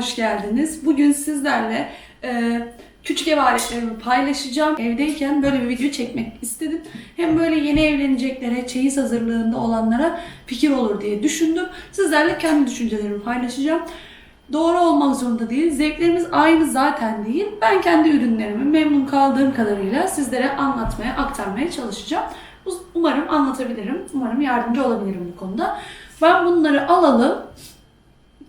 hoş geldiniz. Bugün sizlerle e, küçük ev aletlerimi paylaşacağım. Evdeyken böyle bir video çekmek istedim. Hem böyle yeni evleneceklere, çeyiz hazırlığında olanlara fikir olur diye düşündüm. Sizlerle kendi düşüncelerimi paylaşacağım. Doğru olmak zorunda değil. Zevklerimiz aynı zaten değil. Ben kendi ürünlerimi memnun kaldığım kadarıyla sizlere anlatmaya, aktarmaya çalışacağım. Umarım anlatabilirim. Umarım yardımcı olabilirim bu konuda. Ben bunları alalım.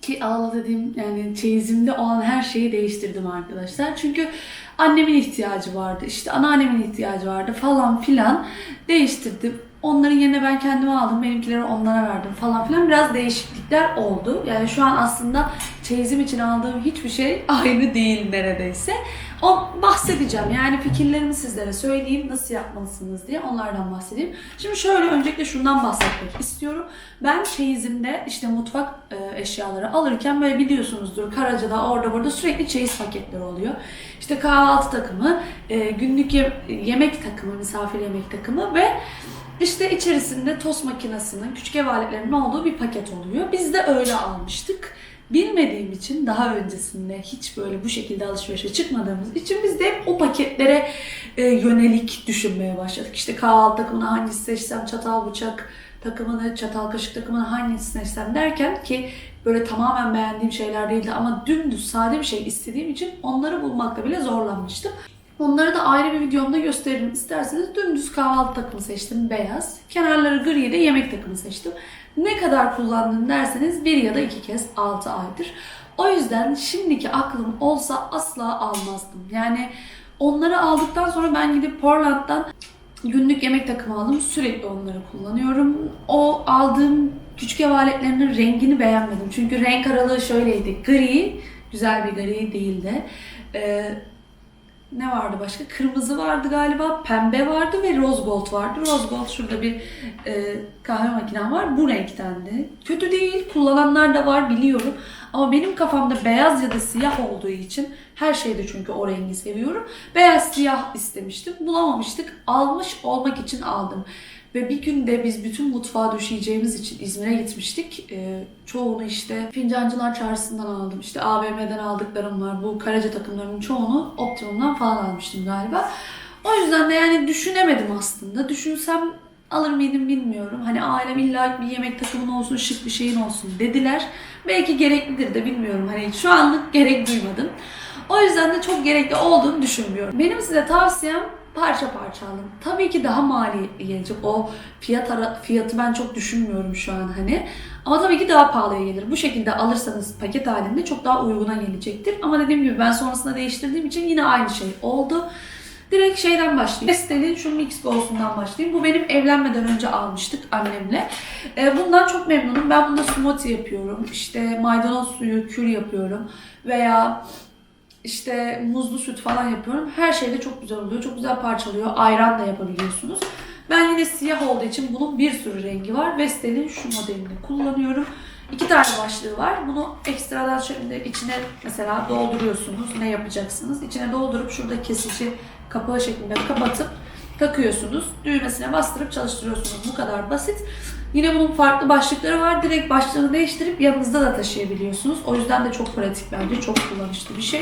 Ki alalı dediğim yani çeyizimde olan her şeyi değiştirdim arkadaşlar. Çünkü annemin ihtiyacı vardı, işte anneannemin ihtiyacı vardı falan filan değiştirdim. Onların yerine ben kendime aldım, benimkileri onlara verdim falan filan. Biraz değişiklikler oldu. Yani şu an aslında çeyizim için aldığım hiçbir şey aynı değil neredeyse. O bahsedeceğim. Yani fikirlerimi sizlere söyleyeyim. Nasıl yapmalısınız diye onlardan bahsedeyim. Şimdi şöyle öncelikle şundan bahsetmek istiyorum. Ben çeyizimde işte mutfak e, eşyaları alırken böyle biliyorsunuzdur Karaca'da orada burada sürekli çeyiz paketleri oluyor. İşte kahvaltı takımı, e, günlük ye- yemek takımı, misafir yemek takımı ve işte içerisinde tost makinesinin, küçük ev aletlerinin olduğu bir paket oluyor. Biz de öyle almıştık. Bilmediğim için daha öncesinde hiç böyle bu şekilde alışverişe çıkmadığımız için biz de hep o paketlere e, yönelik düşünmeye başladık. İşte kahvaltı takımını hangisi seçsem, çatal bıçak takımını, çatal kaşık takımını hangisini seçsem derken ki böyle tamamen beğendiğim şeyler değildi ama dümdüz sade bir şey istediğim için onları bulmakta bile zorlanmıştım. Onları da ayrı bir videomda gösteririm isterseniz. Dümdüz kahvaltı takımı seçtim beyaz. Kenarları gri de yemek takımı seçtim. Ne kadar kullandım derseniz bir ya da iki kez 6 aydır. O yüzden şimdiki aklım olsa asla almazdım. Yani onları aldıktan sonra ben gidip Portland'dan günlük yemek takımı aldım. Sürekli onları kullanıyorum. O aldığım küçük ev aletlerinin rengini beğenmedim. Çünkü renk aralığı şöyleydi. Gri, güzel bir gri değildi. Ee, ne vardı başka? Kırmızı vardı galiba, pembe vardı ve rose gold vardı. Rose gold şurada bir e, kahve makinem var. Bu renktendi. Kötü değil, kullananlar da var biliyorum. Ama benim kafamda beyaz ya da siyah olduğu için her şeyde çünkü o rengi seviyorum. Beyaz siyah istemiştim. Bulamamıştık. Almış olmak için aldım. Ve bir günde biz bütün mutfağa düşeceğimiz için İzmir'e gitmiştik. Ee, çoğunu işte Fincancılar Çarşısı'ndan aldım. İşte AVM'den aldıklarım var. Bu Karaca takımlarının çoğunu Optimum'dan falan almıştım galiba. O yüzden de yani düşünemedim aslında. Düşünsem alır mıydım bilmiyorum. Hani ailem illa bir yemek takımın olsun, şık bir şeyin olsun dediler. Belki gereklidir de bilmiyorum. Hani şu anlık gerek duymadım. O yüzden de çok gerekli olduğunu düşünmüyorum. Benim size tavsiyem parça parça alın. Tabii ki daha maliyetli gelecek. O fiyat ara, fiyatı ben çok düşünmüyorum şu an hani. Ama tabii ki daha pahalıya gelir. Bu şekilde alırsanız paket halinde çok daha uyguna gelecektir. Ama dediğim gibi ben sonrasında değiştirdiğim için yine aynı şey oldu. Direkt şeyden başlayayım. Estel'in şu Mix Bowl'sundan başlayayım. Bu benim evlenmeden önce almıştık annemle. Ee, bundan çok memnunum. Ben bunda smoothie yapıyorum. İşte maydanoz suyu, kür yapıyorum. Veya işte muzlu süt falan yapıyorum. Her şeyde çok güzel oluyor. Çok güzel parçalıyor. Ayran da yapabiliyorsunuz. Ben yine siyah olduğu için bunun bir sürü rengi var. Vestel'in şu modelini kullanıyorum. İki tane başlığı var. Bunu ekstradan şöyle içine mesela dolduruyorsunuz. Ne yapacaksınız? İçine doldurup şurada kesici kapağı şeklinde kapatıp takıyorsunuz. Düğmesine bastırıp çalıştırıyorsunuz. Bu kadar basit. Yine bunun farklı başlıkları var. Direkt başlığını değiştirip yanınızda da taşıyabiliyorsunuz. O yüzden de çok pratik bence. Çok kullanışlı bir şey.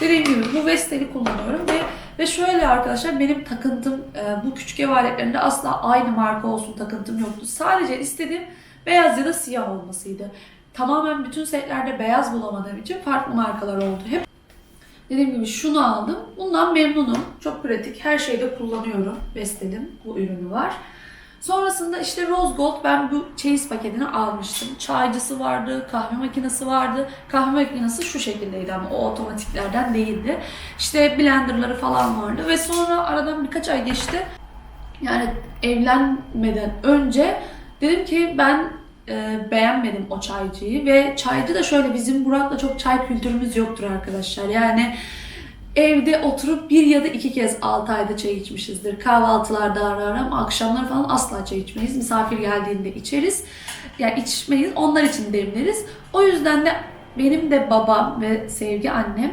Dediğim gibi bu Vestel'i kullanıyorum ve ve şöyle arkadaşlar benim takıntım e, bu küçük ev aletlerinde asla aynı marka olsun takıntım yoktu. Sadece istediğim beyaz ya da siyah olmasıydı. Tamamen bütün setlerde beyaz bulamadığım için farklı markalar oldu. Hep Dediğim gibi şunu aldım. Bundan memnunum. Çok pratik. Her şeyde kullanıyorum. Vestel'in bu ürünü var. Sonrasında işte Rose Gold ben bu çeyiz paketini almıştım. Çaycısı vardı, kahve makinesi vardı. Kahve makinesi şu şekildeydi ama o otomatiklerden değildi. İşte blenderları falan vardı ve sonra aradan birkaç ay geçti. Yani evlenmeden önce dedim ki ben e, beğenmedim o çaycıyı ve çaycı da şöyle bizim Burak'la çok çay kültürümüz yoktur arkadaşlar. Yani evde oturup bir ya da iki kez 6 ayda çay içmişizdir. Kahvaltılarda ara ara ama akşamları falan asla çay içmeyiz. Misafir geldiğinde içeriz. Yani içmeyiz. Onlar için demleriz. O yüzden de benim de babam ve sevgi annem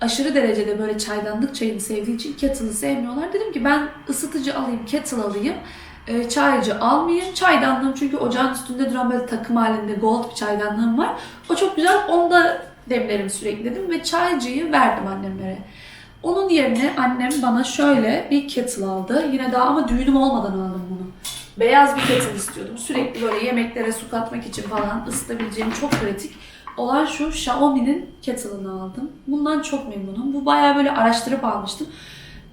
aşırı derecede böyle çaydanlık çayını sevdiği için kettle'ı sevmiyorlar. Dedim ki ben ısıtıcı alayım, kettle alayım. E, çaycı almayayım. Çaydanlığım çünkü ocağın üstünde duran böyle takım halinde gold bir çaydanlığım var. O çok güzel. Onu da demlerim sürekli dedim ve çaycıyı verdim annemlere. Onun yerine annem bana şöyle bir kettle aldı. Yine daha ama düğünüm olmadan aldım bunu. Beyaz bir kettle istiyordum. Sürekli böyle yemeklere su katmak için falan ısıtabileceğim çok pratik olan şu Xiaomi'nin kettle'ını aldım. Bundan çok memnunum. Bu bayağı böyle araştırıp almıştım.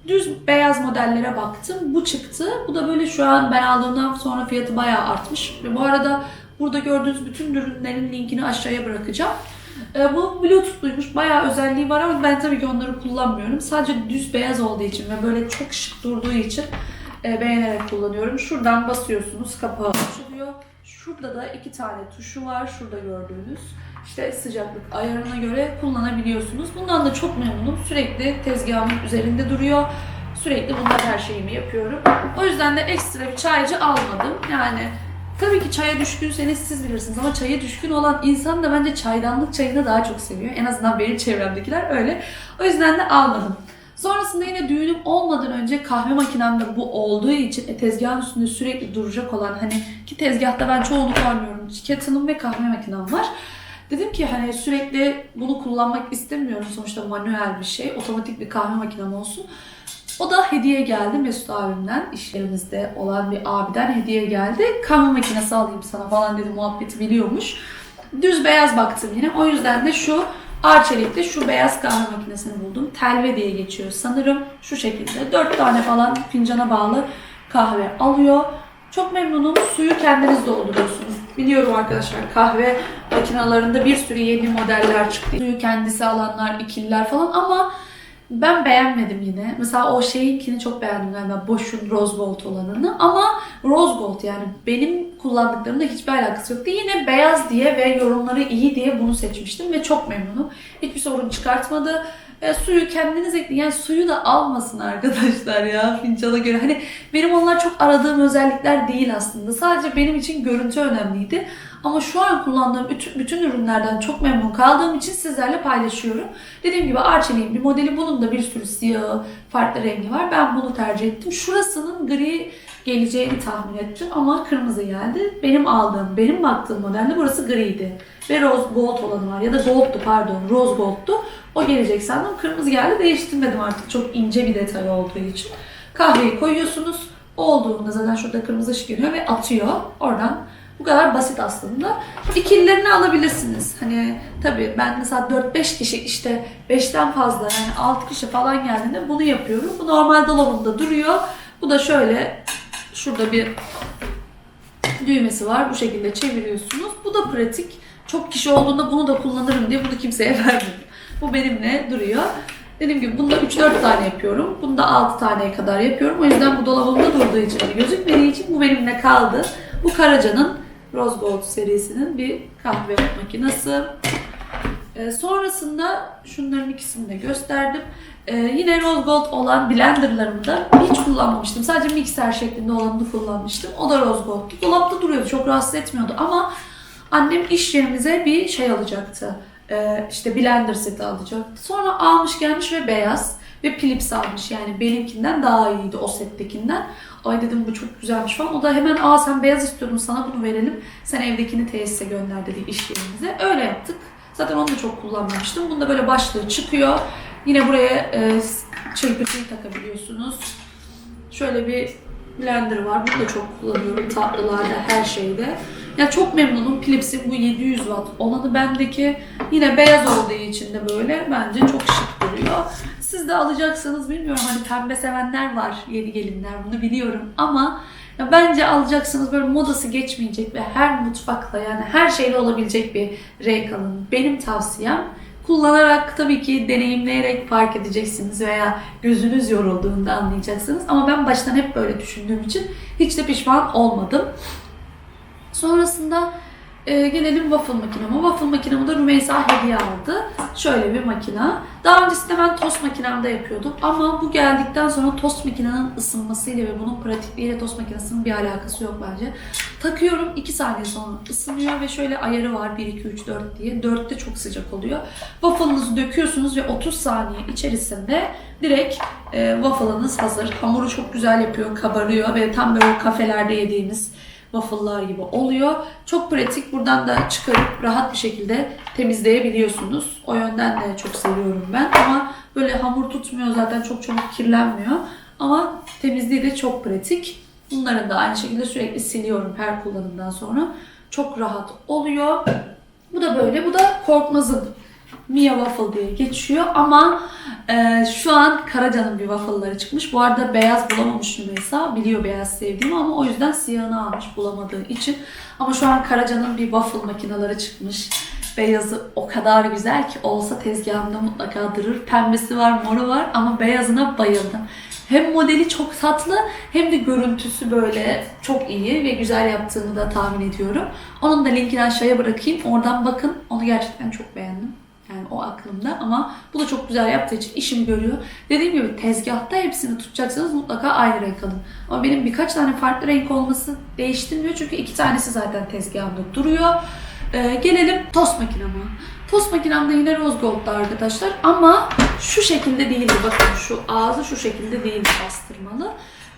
Düz beyaz modellere baktım. Bu çıktı. Bu da böyle şu an ben aldığımdan sonra fiyatı bayağı artmış. Ve bu arada burada gördüğünüz bütün ürünlerin linkini aşağıya bırakacağım. Ee, bu Bluetooth'luymuş. Bayağı özelliği var ama ben tabii ki onları kullanmıyorum. Sadece düz beyaz olduğu için ve böyle çok şık durduğu için e, beğenerek kullanıyorum. Şuradan basıyorsunuz, kapağı açılıyor. Şurada da iki tane tuşu var. Şurada gördüğünüz. İşte sıcaklık ayarına göre kullanabiliyorsunuz. Bundan da çok memnunum. Sürekli tezgahımın üzerinde duruyor. Sürekli bunlar her şeyimi yapıyorum. O yüzden de ekstra bir çaycı almadım. Yani tabii ki çaya düşkünseniz siz bilirsiniz ama çaya düşkün olan insan da bence çaydanlık çayını daha çok seviyor. En azından benim çevremdekiler öyle. O yüzden de almadım. Sonrasında yine düğünüm olmadan önce kahve makinemde bu olduğu için e, tezgahın üstünde sürekli duracak olan hani ki tezgahta ben çoğunu koymuyorum. Kettle'ım ve kahve makinem var. Dedim ki hani sürekli bunu kullanmak istemiyorum. Sonuçta manuel bir şey. Otomatik bir kahve makinem olsun. O da hediye geldi Mesut abimden. iş yerimizde olan bir abiden hediye geldi. Kahve makinesi alayım sana falan dedi muhabbeti biliyormuş. Düz beyaz baktım yine. O yüzden de şu Arçelik'te şu beyaz kahve makinesini buldum. Telve diye geçiyor sanırım. Şu şekilde. 4 tane falan fincana bağlı kahve alıyor. Çok memnunum. Suyu kendiniz dolduruyorsunuz. Biliyorum arkadaşlar kahve makinalarında bir sürü yeni modeller çıktı. Suyu kendisi alanlar, ikililer falan ama ben beğenmedim yine. Mesela o şeyinkini çok beğendim galiba. Bosch'un Rose Gold olanını. Ama Rose Gold yani benim kullandıklarımla hiçbir alakası yoktu. Yine beyaz diye ve yorumları iyi diye bunu seçmiştim ve çok memnunum. Hiçbir sorun çıkartmadı. E, suyu kendiniz ekleyin. Yani suyu da almasın arkadaşlar ya fincana göre. Hani benim onlar çok aradığım özellikler değil aslında. Sadece benim için görüntü önemliydi. Ama şu an kullandığım bütün, bütün ürünlerden çok memnun kaldığım için sizlerle paylaşıyorum. Dediğim gibi Arçelik'in bir modeli. Bunun da bir sürü siyahı, farklı rengi var. Ben bunu tercih ettim. Şurasının gri geleceğini tahmin ettim ama kırmızı geldi. Benim aldığım, benim baktığım modelde burası griydi. Ve rose gold olanı var. Ya da gold'tu pardon. Rose gold'tu. O gelecek sandım. Kırmızı geldi. Değiştirmedim artık. Çok ince bir detay olduğu için. Kahveyi koyuyorsunuz. Olduğunda zaten şurada kırmızı ışık ve atıyor. Oradan bu kadar basit aslında. İkililerini alabilirsiniz. Hani tabii ben mesela 4-5 kişi işte 5'ten fazla yani 6 kişi falan geldiğinde bunu yapıyorum. Bu normal dolabımda duruyor. Bu da şöyle şurada bir düğmesi var. Bu şekilde çeviriyorsunuz. Bu da pratik. Çok kişi olduğunda bunu da kullanırım diye bunu kimseye vermedim. Bu benimle duruyor. Dediğim gibi bunda 3-4 tane yapıyorum. Bunda 6 taneye kadar yapıyorum. O yüzden bu dolabımda durduğu için, hani gözükmediği için bu benimle kaldı. Bu Karaca'nın Rose Gold serisinin bir kahve makinesi. Ee, sonrasında şunların ikisini de gösterdim. Ee, yine Rose Gold olan blenderlarımı da hiç kullanmamıştım. Sadece mikser şeklinde olanını kullanmıştım. O da Rose Gold'tu. Dolapta duruyordu. Çok rahatsız etmiyordu ama annem iş yerimize bir şey alacaktı. Ee, işte blender seti alacaktı. Sonra almış gelmiş ve beyaz ve Philips almış. Yani benimkinden daha iyiydi o settekinden. Ay dedim bu çok güzelmiş falan. O da hemen aa sen beyaz istiyordun sana bunu verelim. Sen evdekini tesise gönder dedi iş yerimize. Öyle yaptık. Zaten onu da çok kullanmamıştım. Bunda böyle başlığı çıkıyor. Yine buraya e, çırpıcıyı takabiliyorsunuz. Şöyle bir blender var. Bunu da çok kullanıyorum tatlılarda, her şeyde. Ya çok memnunum. Philips'in bu 700 watt olanı bendeki yine beyaz olduğu için de böyle bence çok şık duruyor. Siz de alacaksanız bilmiyorum hani pembe sevenler var yeni gelinler bunu biliyorum ama ya bence alacaksınız böyle modası geçmeyecek ve her mutfakla yani her şeyle olabilecek bir renk alın. Benim tavsiyem kullanarak tabii ki deneyimleyerek fark edeceksiniz veya gözünüz yorulduğunda anlayacaksınız. Ama ben baştan hep böyle düşündüğüm için hiç de pişman olmadım. Sonrasında e, gelelim waffle makineme. Waffle makinemi de Rümeysa hediye aldı. Şöyle bir makina. Daha öncesinde ben tost makinemde yapıyordum. Ama bu geldikten sonra tost makinenin ısınmasıyla ve bunun pratikliğiyle tost makinesinin bir alakası yok bence. Takıyorum 2 saniye sonra ısınıyor ve şöyle ayarı var 1, 2, 3, 4 diye. 4'te çok sıcak oluyor. Waffle'ınızı döküyorsunuz ve 30 saniye içerisinde direkt e, waffle'ınız hazır. Hamuru çok güzel yapıyor, kabarıyor ve tam böyle kafelerde yediğimiz waffle'lar gibi oluyor. Çok pratik. Buradan da çıkarıp rahat bir şekilde temizleyebiliyorsunuz. O yönden de çok seviyorum ben. Ama böyle hamur tutmuyor zaten çok çabuk kirlenmiyor. Ama temizliği de çok pratik. Bunları da aynı şekilde sürekli siliyorum her kullanımdan sonra. Çok rahat oluyor. Bu da böyle. Bu da korkmazın Mia Waffle diye geçiyor ama e, şu an Karaca'nın bir waffle'ları çıkmış. Bu arada beyaz bulamamış Rümeysa. Biliyor beyaz sevdiğimi ama o yüzden siyahını almış bulamadığı için. Ama şu an Karaca'nın bir waffle makineleri çıkmış. Beyazı o kadar güzel ki olsa tezgahımda mutlaka durur. Pembesi var, moru var ama beyazına bayıldım. Hem modeli çok tatlı hem de görüntüsü böyle çok iyi ve güzel yaptığını da tahmin ediyorum. Onun da linkini aşağıya bırakayım. Oradan bakın. Onu gerçekten çok beğendim. Aklımda ama bu da çok güzel yaptığı için işimi görüyor. Dediğim gibi tezgahta hepsini tutacaksanız mutlaka aynı renk alın. Ama benim birkaç tane farklı renk olması değiştirmiyor çünkü iki tanesi zaten tezgahımda duruyor. Ee, gelelim tost makinama. Tost makinemde yine rose gold'da arkadaşlar ama şu şekilde değildi. Bakın şu ağzı şu şekilde değildi bastırmalı.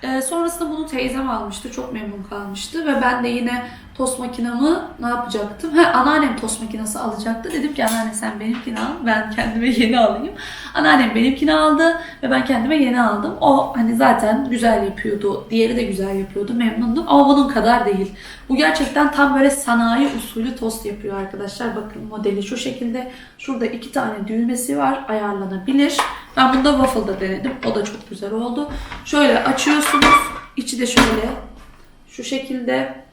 Ee, sonrasında bunu teyzem almıştı. Çok memnun kalmıştı. Ve ben de yine tost makinamı ne yapacaktım? Ha, anneannem tost makinesi alacaktı. Dedim ki anneanne sen benimkini al. Ben kendime yeni alayım. Anneannem benimkini aldı. Ve ben kendime yeni aldım. O hani zaten güzel yapıyordu. Diğeri de güzel yapıyordu. Memnundum. Ama bunun kadar değil. Bu gerçekten tam böyle sanayi usulü tost yapıyor arkadaşlar. Bakın modeli şu şekilde. Şurada iki tane düğmesi var. Ayarlanabilir. Ben bunda waffle'da denedim. O da çok güzel oldu. Şöyle açıyorsunuz. İçi de şöyle. Şu şekilde.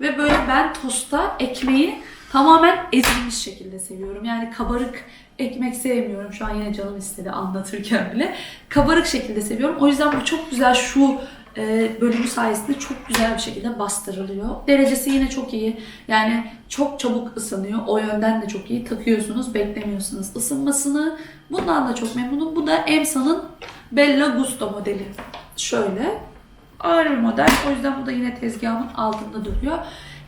Ve böyle ben tosta ekmeği tamamen ezilmiş şekilde seviyorum. Yani kabarık ekmek sevmiyorum. Şu an yine canım istedi anlatırken bile. Kabarık şekilde seviyorum. O yüzden bu çok güzel şu bölümü sayesinde çok güzel bir şekilde bastırılıyor. Derecesi yine çok iyi. Yani çok çabuk ısınıyor. O yönden de çok iyi. Takıyorsunuz, beklemiyorsunuz ısınmasını. Bundan da çok memnunum. Bu da Emsa'nın Bella Gusto modeli. Şöyle. Ağır bir model. O yüzden bu da yine tezgahımın altında duruyor.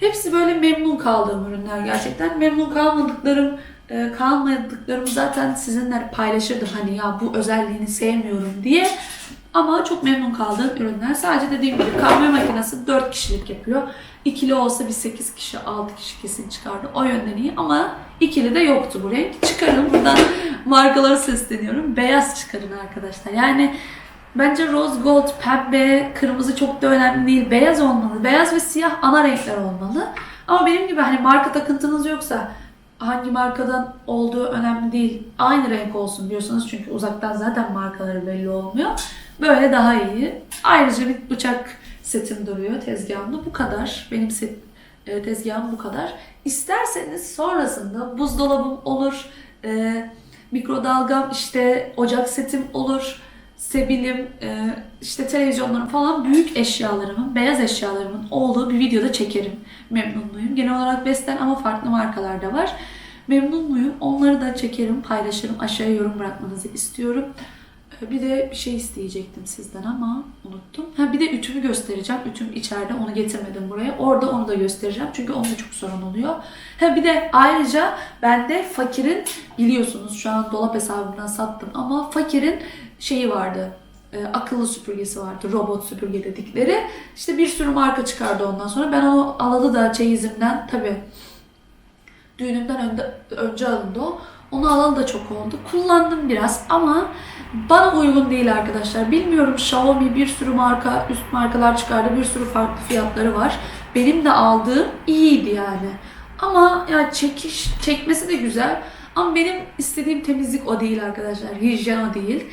Hepsi böyle memnun kaldığım ürünler gerçekten. Memnun kalmadıklarım e, kalmadıklarımı zaten sizinle paylaşırdım. Hani ya bu özelliğini sevmiyorum diye. Ama çok memnun kaldığım ürünler. Sadece dediğim gibi kahve makinesi 4 kişilik yapıyor. İkili olsa bir 8 kişi, 6 kişi kesin çıkardı. O yönden iyi ama ikili de yoktu bu renk. Çıkarın buradan markaları sesleniyorum. Beyaz çıkarın arkadaşlar. Yani bence rose gold, pembe, kırmızı çok da önemli değil. Beyaz olmalı. Beyaz ve siyah ana renkler olmalı. Ama benim gibi hani marka takıntınız yoksa hangi markadan olduğu önemli değil. Aynı renk olsun diyorsanız çünkü uzaktan zaten markaları belli olmuyor. Böyle daha iyi. Ayrıca bir bıçak setim duruyor tezgahımda. Bu kadar. Benim set, e, tezgahım bu kadar. İsterseniz sonrasında buzdolabım olur. E, mikrodalgam işte ocak setim olur. Sebilim, e, işte televizyonlarım falan büyük eşyalarımın, beyaz eşyalarımın olduğu bir videoda çekerim. Memnunluyum. Genel olarak Besten ama farklı markalar da var. Memnunluyum. Onları da çekerim, paylaşırım. Aşağıya yorum bırakmanızı istiyorum. Bir de bir şey isteyecektim sizden ama unuttum. Ha bir de ütümü göstereceğim. Ütüm içeride onu getirmedim buraya. Orada onu da göstereceğim. Çünkü onda çok sorun oluyor. Ha bir de ayrıca bende Fakir'in biliyorsunuz şu an dolap hesabından sattım ama Fakir'in şeyi vardı. e, akıllı süpürgesi vardı. Robot süpürge dedikleri. İşte bir sürü marka çıkardı ondan sonra. Ben onu alalı da çeyizimden tabii düğünümden önde, önce alındı o. Onu alalı da çok oldu. Kullandım biraz ama bana uygun değil arkadaşlar. Bilmiyorum Xiaomi bir sürü marka, üst markalar çıkardı. Bir sürü farklı fiyatları var. Benim de aldığım iyiydi yani. Ama ya çekiş, çekmesi de güzel. Ama benim istediğim temizlik o değil arkadaşlar. Hijyen o değil.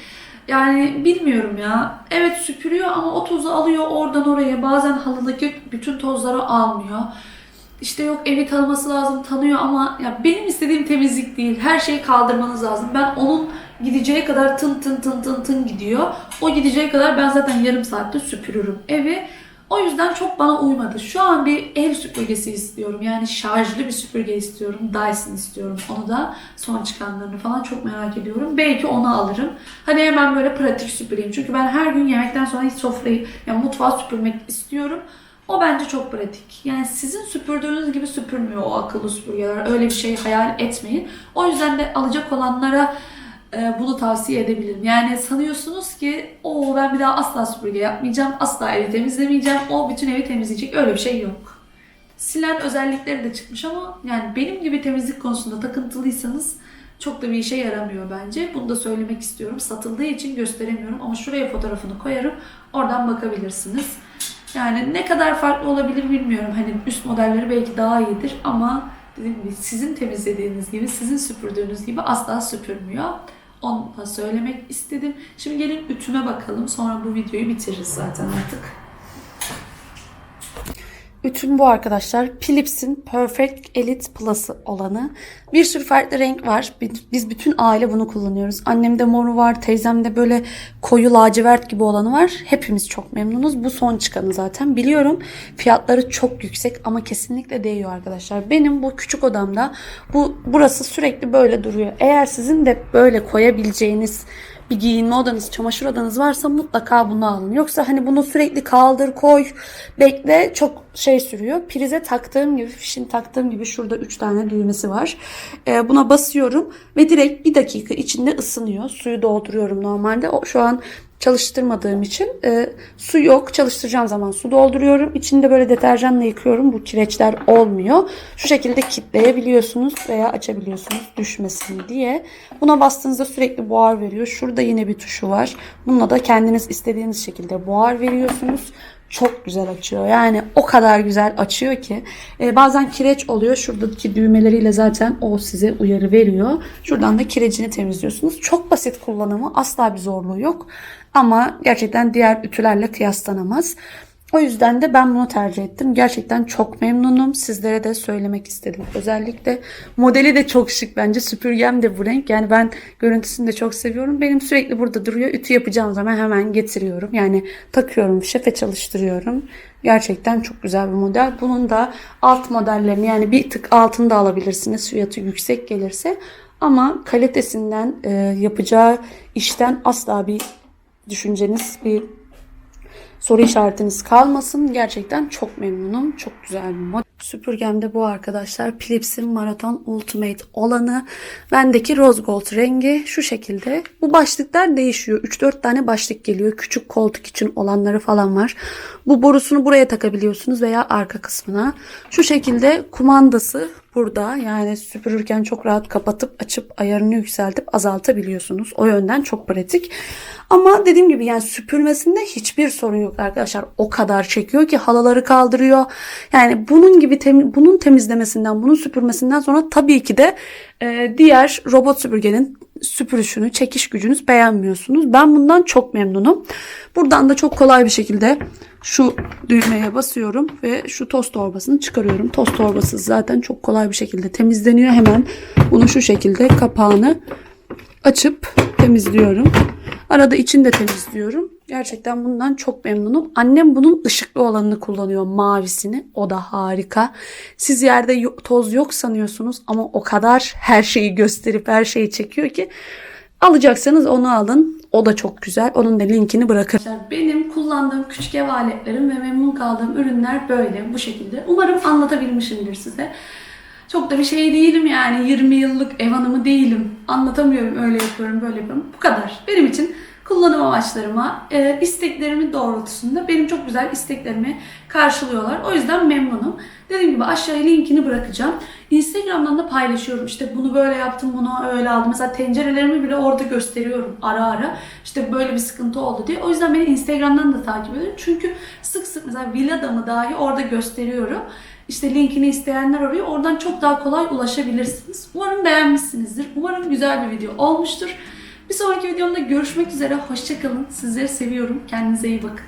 Yani bilmiyorum ya. Evet süpürüyor ama o tozu alıyor oradan oraya. Bazen halıdaki bütün tozları almıyor. İşte yok evi tanıması lazım tanıyor ama ya benim istediğim temizlik değil. Her şeyi kaldırmanız lazım. Ben onun gideceği kadar tın tın tın tın tın gidiyor. O gideceği kadar ben zaten yarım saatte süpürürüm evi. O yüzden çok bana uymadı. Şu an bir el süpürgesi istiyorum. Yani şarjlı bir süpürge istiyorum. Dyson istiyorum. Onu da son çıkanlarını falan çok merak ediyorum. Belki onu alırım. Hani hemen böyle pratik süpüreyim. Çünkü ben her gün yemekten sonra hiç sofrayı, yani mutfağı süpürmek istiyorum. O bence çok pratik. Yani sizin süpürdüğünüz gibi süpürmüyor o akıllı süpürgeler. Öyle bir şey hayal etmeyin. O yüzden de alacak olanlara e, bunu tavsiye edebilirim. Yani sanıyorsunuz ki o ben bir daha asla süpürge yapmayacağım, asla evi temizlemeyeceğim, o bütün evi temizleyecek. Öyle bir şey yok. Silen özellikleri de çıkmış ama yani benim gibi temizlik konusunda takıntılıysanız çok da bir işe yaramıyor bence. Bunu da söylemek istiyorum. Satıldığı için gösteremiyorum ama şuraya fotoğrafını koyarım. Oradan bakabilirsiniz. Yani ne kadar farklı olabilir bilmiyorum. Hani üst modelleri belki daha iyidir ama dediğim gibi sizin temizlediğiniz gibi, sizin süpürdüğünüz gibi asla süpürmüyor. Onu da söylemek istedim. Şimdi gelin ütüme bakalım. Sonra bu videoyu bitiririz zaten artık. Ütüm bu arkadaşlar. Philips'in Perfect Elite Plus'ı olanı. Bir sürü farklı renk var. Biz bütün aile bunu kullanıyoruz. Annemde moru var, teyzemde böyle koyu lacivert gibi olanı var. Hepimiz çok memnunuz. Bu son çıkanı zaten. Biliyorum fiyatları çok yüksek ama kesinlikle değiyor arkadaşlar. Benim bu küçük odamda bu burası sürekli böyle duruyor. Eğer sizin de böyle koyabileceğiniz bir giyinme odanız, çamaşır odanız varsa mutlaka bunu alın. Yoksa hani bunu sürekli kaldır, koy, bekle çok şey sürüyor. Prize taktığım gibi, fişini taktığım gibi şurada 3 tane düğmesi var. Ee, buna basıyorum ve direkt bir dakika içinde ısınıyor. Suyu dolduruyorum normalde. O, şu an çalıştırmadığım için e, su yok. Çalıştıracağım zaman su dolduruyorum. İçinde böyle deterjanla yıkıyorum. Bu kireçler olmuyor. Şu şekilde kitleyebiliyorsunuz veya açabiliyorsunuz düşmesin diye. Buna bastığınızda sürekli buhar veriyor. Şurada yine bir tuşu var. Bununla da kendiniz istediğiniz şekilde buhar veriyorsunuz çok güzel açıyor. Yani o kadar güzel açıyor ki. E, bazen kireç oluyor. Şuradaki düğmeleriyle zaten o size uyarı veriyor. Şuradan da kirecini temizliyorsunuz. Çok basit kullanımı. Asla bir zorluğu yok. Ama gerçekten diğer ütülerle kıyaslanamaz. O yüzden de ben bunu tercih ettim. Gerçekten çok memnunum. Sizlere de söylemek istedim. Özellikle modeli de çok şık bence. Süpürgem de bu renk. Yani ben görüntüsünü de çok seviyorum. Benim sürekli burada duruyor. Ütü yapacağım zaman hemen getiriyorum. Yani takıyorum, şefe çalıştırıyorum. Gerçekten çok güzel bir model. Bunun da alt modellerini yani bir tık altını da alabilirsiniz. Fiyatı yüksek gelirse. Ama kalitesinden, e, yapacağı işten asla bir düşünceniz, bir soru işaretiniz kalmasın. Gerçekten çok memnunum. Çok güzel bir model. Süpürgemde bu arkadaşlar. Philips'in Marathon Ultimate olanı. Bendeki rose gold rengi şu şekilde. Bu başlıklar değişiyor. 3-4 tane başlık geliyor. Küçük koltuk için olanları falan var. Bu borusunu buraya takabiliyorsunuz veya arka kısmına. Şu şekilde kumandası burada. Yani süpürürken çok rahat kapatıp açıp ayarını yükseltip azaltabiliyorsunuz. O yönden çok pratik. Ama dediğim gibi yani süpürmesinde hiçbir sorun yok arkadaşlar. O kadar çekiyor ki halaları kaldırıyor. Yani bunun gibi tem- bunun temizlemesinden, bunun süpürmesinden sonra tabii ki de e, diğer robot süpürgenin süpürüşünü, çekiş gücünüz beğenmiyorsunuz. Ben bundan çok memnunum. Buradan da çok kolay bir şekilde şu düğmeye basıyorum ve şu toz torbasını çıkarıyorum. Toz torbası zaten çok kolay bir şekilde temizleniyor. Hemen bunu şu şekilde kapağını açıp temizliyorum. Arada içini de temizliyorum. Gerçekten bundan çok memnunum. Annem bunun ışıklı olanını kullanıyor mavisini. O da harika. Siz yerde toz yok sanıyorsunuz ama o kadar her şeyi gösterip her şeyi çekiyor ki alacaksanız onu alın. O da çok güzel. Onun da linkini bırakırım. Benim kullandığım küçük ev aletlerim ve memnun kaldığım ürünler böyle bu şekilde. Umarım anlatabilmişimdir size. Çok da bir şey değilim yani 20 yıllık ev hanımı değilim. Anlatamıyorum öyle yapıyorum böyle yapıyorum. Bu kadar. Benim için kullanım amaçlarıma, e, isteklerimin doğrultusunda benim çok güzel isteklerimi karşılıyorlar. O yüzden memnunum. Dediğim gibi aşağıya linkini bırakacağım. Instagram'dan da paylaşıyorum. İşte bunu böyle yaptım, bunu öyle aldım. Mesela tencerelerimi bile orada gösteriyorum ara ara. İşte böyle bir sıkıntı oldu diye. O yüzden beni Instagram'dan da takip edin. Çünkü sık sık mesela villadamı dahi orada gösteriyorum. İşte linkini isteyenler oraya oradan çok daha kolay ulaşabilirsiniz. Umarım beğenmişsinizdir. Umarım güzel bir video olmuştur. Bir sonraki videomda görüşmek üzere. Hoşçakalın. Sizleri seviyorum. Kendinize iyi bakın.